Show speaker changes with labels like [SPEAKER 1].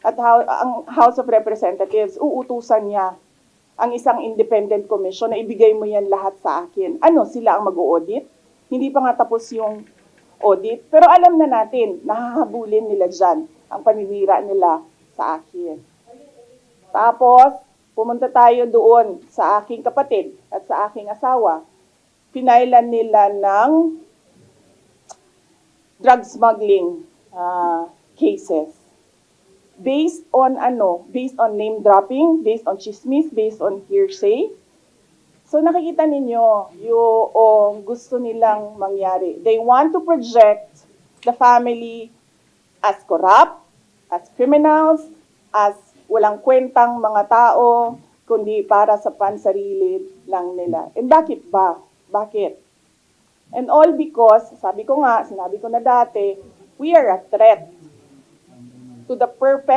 [SPEAKER 1] at how, ang House of Representatives, uutusan niya ang isang independent commission na ibigay mo yan lahat sa akin. Ano, sila ang mag-audit? Hindi pa nga tapos yung audit. Pero alam na natin, nahahabulin nila dyan ang paninira nila sa akin. Tapos, pumunta tayo doon sa aking kapatid at sa aking asawa. Pinailan nila ng drug smuggling ah, cases. Based on ano, based on name dropping, based on chismis, based on hearsay. So nakikita ninyo yung gusto nilang mangyari. They want to project the family as corrupt, as criminals, as walang kwentang mga tao, kundi para sa pansarili lang nila. And bakit ba? Bakit? And all because, sabi ko nga, sinabi ko na dati, we are a threat to the perpetual